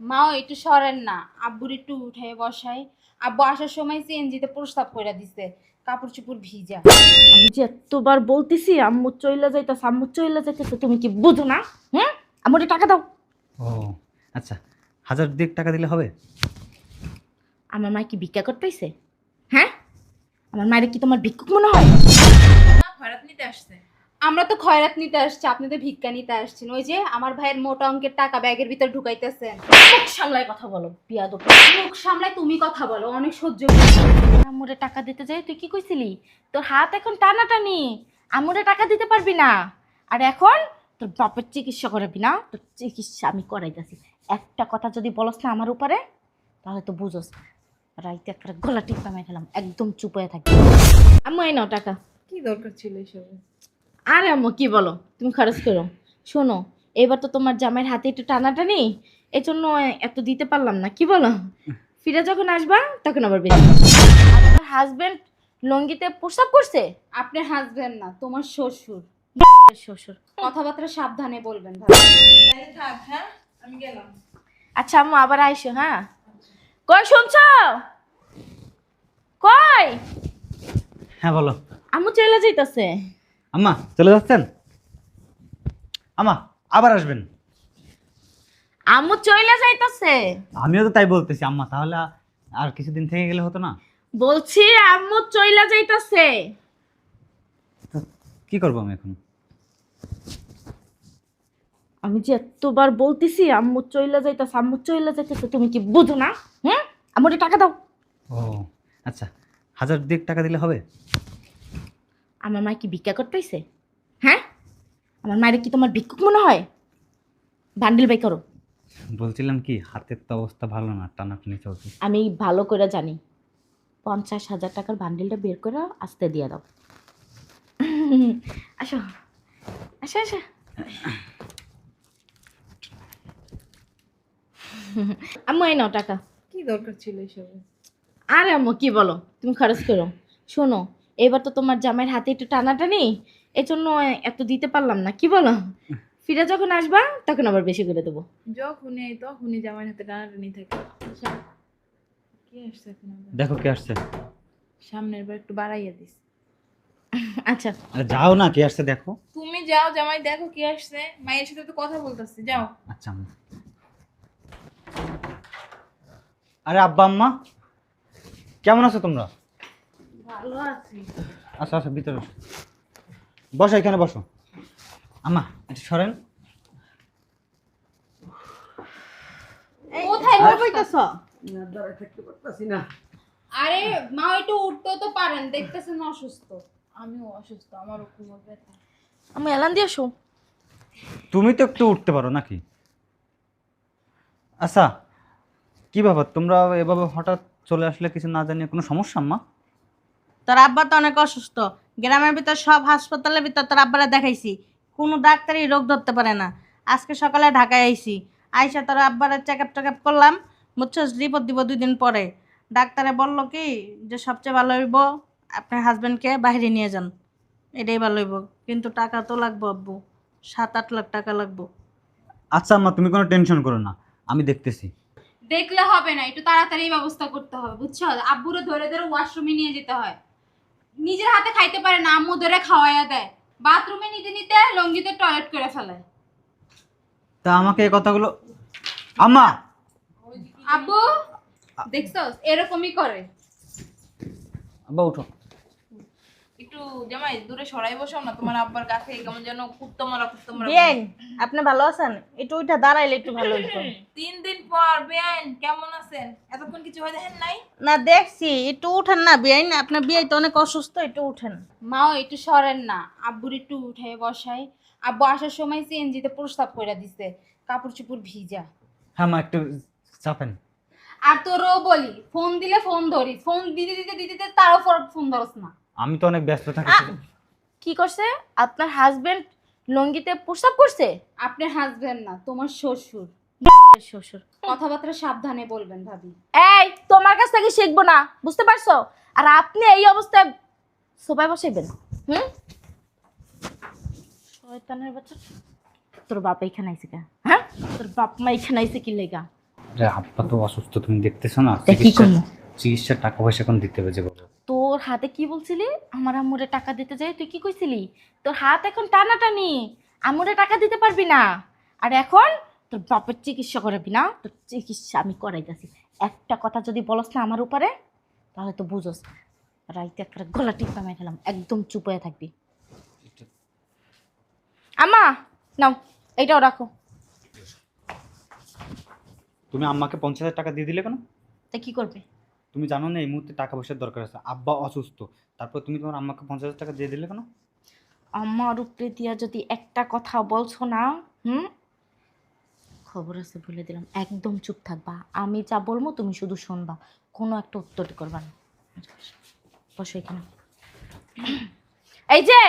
মাও একটু সরেন না আব্বুর একটু উঠে বসাই আব্বু আসার সময় সিএনজিতে প্রস্তাব করে দিছে কাপড় চুপড় ভিজা। আমি যে এতবার বলতেছি আম্মু চইলা যাইতাছে আম্মু চইলা যাইতাছে তুমি কি বুঝো না? হুম? আম্মুরে টাকা দাও। ও আচ্ছা হাজার দিক টাকা দিলে হবে? আমার মায় কি ভিক্ষা করতেছে হ্যাঁ? আমার মায়ের কি তোমার ভিক্ষুক মনে হয়? খয়রাত নিতে আসছে। আমরা তো খয়রাত নিতে আসছি আপনি তো ভিক্ষা নিতে আসছেন। ওই যে আমার ভাইয়ের মোটা অঙ্কের টাকা ব্যাগের ভিতর ঢুকাইতেছেন। মুখ সামলায় কথা বলো বিয়া দো মুখ সামলায় তুমি কথা বলো অনেক সহ্য করি। আম্মুরে টাকা দিতে যাই তুই কি কইছিলি? তোর হাত এখন টানাটানি। আম্মুরে টাকা দিতে পারবি না। আর এখন তোর বাপের চিকিৎসা করাবি না তোর চিকিৎসা আমি করাইতেছি। একটা কথা যদি বলস না আমার উপরে তাহলে তো বুঝোস রাইতে একটা গলা টিপা মেরে খেলাম একদম চুপ হয়ে থাকবি। আম্মু এই নাও টাকা। কি দরকার ছিল এসব আরে আম্মু কি বলো? তুমি খরচ করো। শোনো এবার তো তোমার জামাইয়ের হাতে একটু টানাটানি এই জন্য এত দিতে পারলাম না। কি বলো? ফিরে যখন আসবা তখন আবার বেশি আপনার হাজবেন্ড লঙ্গিতে প্রস্রাব করছে? আপনার হাজবেন্ড না তোমার শ্বশুর। শ্বশুর কথাবার্তা সাবধানে বলবেন হ্যাঁ আমি গেলাম আচ্ছা আম্মু আবার আইসো হ্যাঁ কই শুনছ কই হ্যাঁ বলো আম্মু চলে যাইতাছে আম্মা চলে যাচ্ছেন? আম্মা আবার আসবেন। আম্মু চলে যাইতাছে। আমিও তো তাই বলতেছি আম্মা তাহলে আর কিছুদিন থেকে গেলে হতো না? বলছি আম্মু চইলা যাইতাছে। কি করব আমি এখন? আমি যে এতবার বলতেছি আম্মু চইলা যাইতাছে আম্মু চইলা যাইতাছে তুমি কি বুঝো না? হুম? আম্মুরে টাকা দাও। ও আচ্ছা হাজার দিক টাকা দিলে হবে? আমার মা কি ভিক্ষা করতেছে হ্যাঁ? আমার মায়ের কি তোমার ভিক্ষুক মনে হয়? বান্ডিল বাই করো। বলছিলাম কি হাতের তো অবস্থা ভালো না টানাটানি চলছে। আমি ভালো করে জানি। পঞ্চাশ হাজার টাকার বান্ডিলটা বের করে আসতে দিয়ে দাও। আসো আসো আসো। আম্মু এই নাও টাকা। কি দরকার ছিল এসব? আরে আম্মু কি বলো? তুমি খরচ করো। শোনো এবার তো তোমার জামাইয়ের হাতে একটু টানাটানি এই জন্য এত দিতে পারলাম না। কি বলো? ফিরে যখন আসবা তখন আবার বেশি করে দেবো। যখনই এই তখনই জামাইয়ের হাতে টানাটানি থাকে। কি আসছে এখন আবার? দেখো কে আসছে। সামনের বার একটু বাড়াইয়া দিস। আচ্ছা। আরে যাও না কে আসছে দেখো। তুমি যাও জামাই দেখো কি আসছে। মায়ের সাথে তো কথা বলতেছি যাও। আচ্ছা আম্মা। আরে আব্বা আম্মা। কেমন আছো তোমরা? ভালো আছি। আচ্ছা আচ্ছা ভিতরে বসো এখানে বসো। আম্মা একটু সরেন। কোথায় কইতাছ আরে মা একটু উঠতেও তো পারেন দেখতেছেন অসুস্থ। আমিও অসুস্থ আমারও কোমর ব্যথা। আমি এলান দিয়ে আসো। তুমি তো একটু উঠতে পারো নাকি? আচ্ছা কি ব্যাপার? তোমরা এভাবে হঠাৎ চলে আসলে কিছু না জানিয়ে কোনো সমস্যা আম্মা? তোর আব্বা তো অনেক অসুস্থ। গ্রামের ভিতর সব হাসপাতালের ভিতর তোর আব্বারা দেখাইছি। কোনো ডাক্তারই রোগ ধরতে পারে না। আজকে সকালে ঢাকায় আইছি। আইসা তোর আব্বারা চেক আপ টেক আপ করলাম। বুঝছ রিপোর্ট দিব দুই দিন পরে। ডাক্তারে বলল কি যে সবচেয়ে ভালো হইব আপনার হাজব্যান্ডকে বাইরে নিয়ে যান। এটাই ভালো হইব। কিন্তু টাকা তো লাগবো আব্বু। সাত আট লাখ টাকা লাগবো। আচ্ছা আম্মা তুমি কোনো টেনশন করো না। আমি দেখতেছি। দেখলে হবে না। একটু তাড়াতাড়ি ব্যবস্থা করতে হবে বুঝছ আব্বুরে ধরে ধরে ওয়াশরুমে নিয়ে যেতে হয়। নিজের হাতে খাইতে পারে না আম্মু ধরে খাওয়াইয়া দেয়। বাথরুমে নিতে নিতে লঙ্গিতে টয়লেট করে ফেলে। তা আমাকে এই কথাগুলো আম্মা! আব্বু দেখছ এরকমই করে। আব্বা উঠো। একটু জামাই দূরে সরাই বসাও না তোমার আব্বার কাছে কেমন যেন কুত্তো মারা কুত্তো মারা আপনি ভালো আছেন? একটু ওইটা দাঁড়াইলে একটু ভালো হইতো। তিন দিন পর বেআইন কেমন আছেন? এতক্ষণ কিছু হয়ে দেখেন নাই? না দেখছি একটু উঠেন না বিয়াইন আপনার বিয়াই তো অনেক অসুস্থ একটু উঠেন। মাও একটু সরেন না। আব্বুর একটু উঠে বসাই। আব্বু আসার সময় সিএনজিতে প্রস্তাব করে দিছে কাপড় চুপড় ভিজা। হ্যাঁ মা একটু চাপেন। আর তোরও বলি ফোন দিলে ফোন ধরি। ফোন দিতে দিতে দিতে দিতে তারও ফোন ধরস না। আমি তো অনেক ব্যস্ত থাকি। কি করছে? আপনার হাজবেন্ড লঙ্গিতে প্রস্রাব করছে? আপনার হাজবেন্ড না তোমার শ্বশুর। শ্বশুর। কথাবার্তা সাবধানে বলবেন ভাবি। এই তোমার কাছ থেকে শিখব না বুঝতে পারছ? আর আপনি এই অবস্থায় সোফায় বসাইবেন হুম? শয়তানের বাচ্চা। তোর বাপ এখানে আইছে কে? হ্যাঁ? তোর বাপ মা এখানে আইছে কি লেগা? আরে আব্বা তো অসুস্থ তুমি দেখতেছো না? চিকিৎসা চিকিৎসার টাকা পয়সা এখন দিতে হবে যে তোর হাতে কি বলছিলি? আমার আম্মুরে টাকা দিতে যাই তুই কি কইছিলি? তোর হাত এখন টানাটানি। আম্মুরে টাকা দিতে পারবি না। আর এখন তোর বাপের চিকিৎসা করাবি না। তোর চিকিৎসা আমি করাইতেছি। একটা কথা যদি বলস না আমার উপরে তাহলে তো বুঝোস রাইতে একটা গলা টিপা মেরে খেলাম একদম চুপ হয়ে থাকবি। আম্মা নাও এইটাও রাখো। তুমি আম্মাকে পঞ্চাশ হাজার টাকা দিয়ে দিলে কেন? তা কি করবে? তুমি জানো না এই মুহূর্তে টাকা পয়সার দরকার আছে। আব্বা অসুস্থ। তারপর তুমি তোমার আম্মাকে পঞ্চাশ হাজার টাকা দিয়ে দিলে কেন? আমার উপরে দিয়া যদি একটা কথা বলছো না হুম? খবর আছে বলে দিলাম। একদম চুপ থাকবা। আমি যা বলব তুমি শুধু শুনবা। কোনো একটা উত্তর করবা না। বসো এখানে। এই যে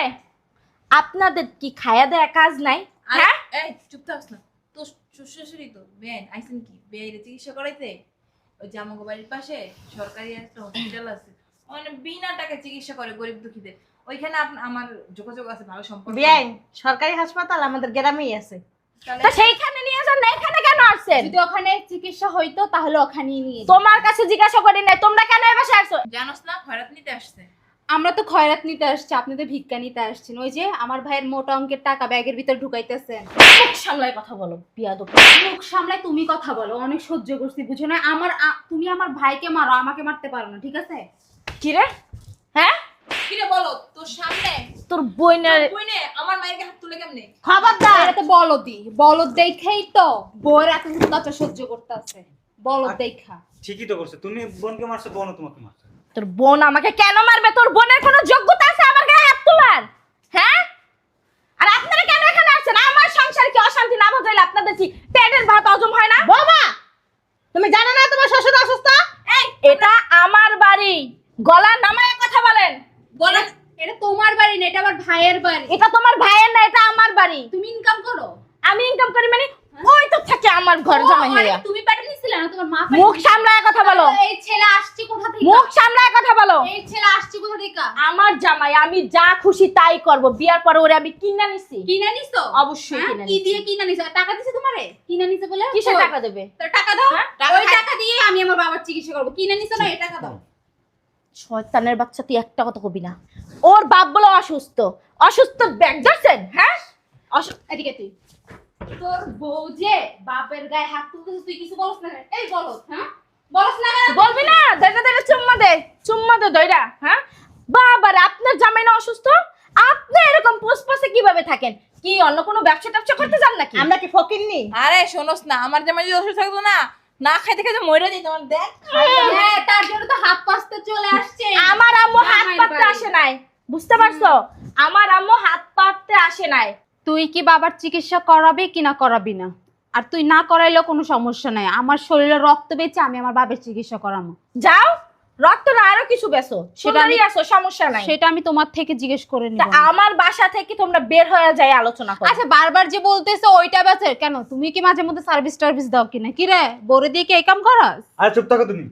আপনাদের কি খায়া দেয়া কাজ নাই? হ্যাঁ? এই চুপ থাকস না। তো শ্বশুরি তো বেন আইসেন কি? বেয়ের চিকিৎসা করাইতে? ওই যে বাড়ির পাশে সরকারি একটা হসপিটাল আছে। মানে বিনা টাকা চিকিৎসা করে গরিব দুঃখীদের। ওইখানে আমার যোগাযোগ আছে ভালো সম্পর্ক বিআইন সরকারি হাসপাতাল আমাদের গ্রামেই আছে। তাহলে সেইখানে নিয়ে যান না এখানে কেন আসছেন? যদি ওখানে চিকিৎসা হইতো তাহলে ওখানেই নিয়ে তোমার কাছে জিজ্ঞাসা করি নাই তোমরা কেন আসছো জানোস না খয়রাত নিতে আসছে। আমরা তো খয়রাত নিতে আসছি আপনাদের ভিক্ষা নিতে আসছেন। ওই যে আমার ভাইয়ের মোটা অঙ্কের টাকা ব্যাগের ভিতর ঢুকাইতেছেন। মুখ সামলায় কথা বলো বিয়াদব মুখ সামলায় তুমি কথা বলো অনেক সহ্য করছি বুঝো না। আমার আ- তুমি আমার ভাইকে মারো আমাকে মারতে পারো না ঠিক আছে? কি রে? হ্যাঁ? কিরে বলো তোর সামনে? তোর বইনের বইনে আমার মায়ের হাত তুলে কেমনে? খবরদার! এটা তো বলদি। বলদ দেখেই তো বউয়ের এত সহ্য করতে আছে বলদ দেখা ঠিকই তো করছে তুমি বোনকে মারছো বোনও তোমাকে মারছে। তোর বোন আমাকে কেন মারবে? তোর বোনের কোনো যোগ্যতা আছে আমার গায়ে হাত তোলার? হ্যাঁ? আর আপনারা কেন এখানে আসছেন? আমার সংসারে কি অশান্তি না বাজাইলে আপনাদের কি পেটের ভাত হজম হয় না? বৌমা তুমি জানো না তোমার শ্বশুর অসুস্থ এই এটা আমার বাড়ি। গলা নামায় কথা বলেন। গলা এটা তোমার বাড়ি না এটা আমার ভাইয়ের বাড়ি। এটা তোমার ভাইয়ের না এটা আমার বাড়ি। তুমি ইনকাম করো। আমি ইনকাম করি মানে ওই তো থাকে আমার ঘর জামাই ও, হইয়া তুমি পেটে নিছিলে না? তোমার মা মুখ সামলায় কথা বলো। এই ছেলে আসছে কোথা থেকে? মুখ সামলায় কথা বলো। এই ছেলে আসছে কোথা থেকে? আমার জামাই আমি যা খুশি তাই করব। বিয়ার পরে ওরে আমি কিনা নিছি। কিনে নিছো? অবশ্যই হ্যাঁ? কি দিয়ে কিনে নিছো? টাকা দিছে তোমারে? কিনে নিছে বলে? কিসের টাকা দেবে? টাকা দাও। হ্যাঁ? ওই টাকা দিয়ে আমি আমার বাবার চিকিৎসা করব। কিনে নিছো না এই টাকা দাও। শয়তানের বাচ্চা তুই একটা কথা কবি না। ওর বাপ বলো অসুস্থ। অসুস্থ ব্যাগ ধরছেন হ্যাঁ? এদিকে তুই। তোর বউ যে বাপের গায়ে হাত তুলতেছে তুই কিছু বলছ না এই বলস হ্যাঁ? বলস না বলবি না? দেখা দেখা চুম্মা দে চুম্মা দে দইরা হ্যাঁ? বাবার আপনার জামাই না অসুস্থ? আপনি এরকম পোস্টপাসে কীভাবে থাকেন? কি অন্য কোনো ব্যবসা ট্যাবসা করতে যান নাকি? আমরা কি ফকিরনি? আরে শোনোস না আমার জামাই যদি অসুস্থ থাকতো না না খাইতে খাইতে মরে দিত আমার দেখ। হ্যাঁ তার জন্য তো হাত পাসতে চলে আসছে। আমার আম্মু হাত পাততে আসে নাই বুঝতে পারছ? আমার আম্মু হাত পাততে আসে নাই। তুই কি বাবার চিকিৎসা করাবি কি না করাবি না? আর তুই না করাইলেও কোনো সমস্যা নাই। আমার শরীরে রক্ত বেঁচে আমি আমার বাবার চিকিৎসা করাবো। যাও রক্ত না আরও কিছু বেসো সেটা আসো সমস্যা নাই। সেটা আমি তোমার থেকে জিজ্ঞেস করে নিব। আমার বাসা থেকে তোমরা বের হয়ে যায় আলোচনা করো। আচ্ছা বারবার যে বলতেছো ওইটা বেচে কেন? তুমি কি মাঝে মধ্যে সার্ভিস টার্ভিস দাও কিনা? কি রে বরে দিয়ে কি এই কাম করাস? আর চুপ থাকো তুমি।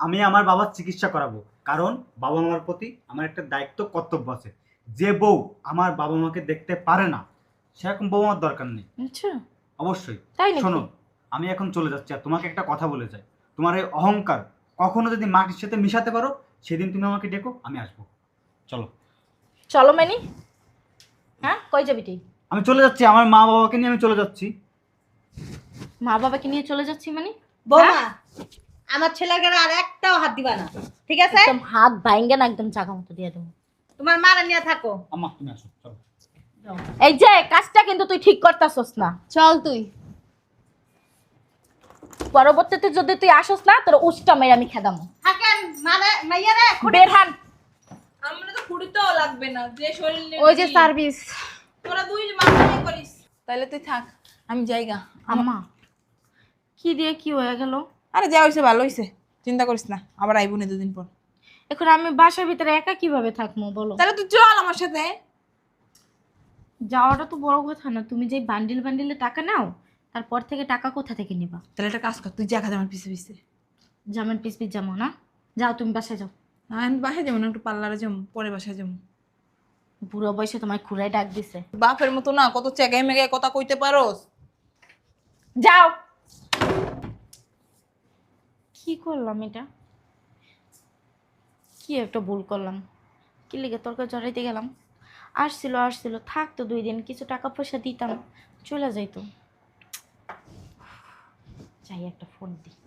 আমি আমার বাবার চিকিৎসা করাবো। কারণ বাবা মার প্রতি আমার একটা দায়িত্ব কর্তব্য আছে। যে বউ আমার বাবা মাকে দেখতে পারে না সেরকম বউ আমার দরকার নেই। আচ্ছা। অবশ্যই। তাই নাকি? শোনো আমি এখন চলে যাচ্ছি আর তোমাকে একটা কথা বলে যাই। তোমার এই অহংকার কখনো যদি মাটির সাথে মিশাতে পারো সেদিন তুমি আমাকে ডেকো আমি আসব। চলো। চলো মেনি। হ্যাঁ? কই যাবি তুই? আমি চলে যাচ্ছি আমার মা বাবাকে নিয়ে আমি চলে যাচ্ছি। মা বাবাকে নিয়ে চলে যাচ্ছি মানে? বৌমা আমার ছেলেকে আর একটাও হাত দিবা না ঠিক আছে? একদম হাত ভাঙ্গে না একদম জাগা মতো দিয়ে দেবো। তোমার মারা নিয়ে থাকো। আম্মা তুমি আসো চলো। এই যে কাজটা কিন্তু তুই ঠিক করতাছস না। চল তুই। পরবর্তীতে যদি তুই আসস না তোর উষ্টা মেরে আমি খেদামো। থাকেন মানে মাইয়ারে বের হান। আমরা তো লাগবে না যে শরীর ওই যে সার্ভিস। তোরা দুই মাথায় করিস। তাহলে তুই থাক আমি যাইগা। আম্মা কি দিয়ে কি হয়ে গেল? আরে যা হইছে ভালো হইছে। চিন্তা করিস না আবার আইবো না দুদিন পর। এখন আমি বাসার ভিতরে একা কীভাবে থাকব বলো। তাহলে তুই চল আমার সাথে। যাওয়াটা তো বড় কথা না। তুমি যে বান্ডিল বান্ডিলে টাকা নাও তারপর থেকে টাকা কোথা থেকে নিবা? তাহলে একটা কাজ কর তুই যা খাতে আমার পিছে পিছে। জামান পিস পিস যাব না? যাও তুমি বাসায় যাও। আমি বাসায় যাব না একটু পার্লারে যাব পরে বাসায় যাব। বুড়ো বয়সে তোমায় খুঁড়াই ডাক দিছে। বাপের মতো না কত চেগাই মেগাই কথা কইতে পারোস? যাও! কি করলাম এটা? কি একটা ভুল করলাম? কি লেগে তর্কে জড়াইতে গেলাম? আসছিল আসছিল, থাকতো দুই দিন, কিছু টাকা পয়সা দিতাম, চলে যাইতো। যাই, একটা ফোন দিই।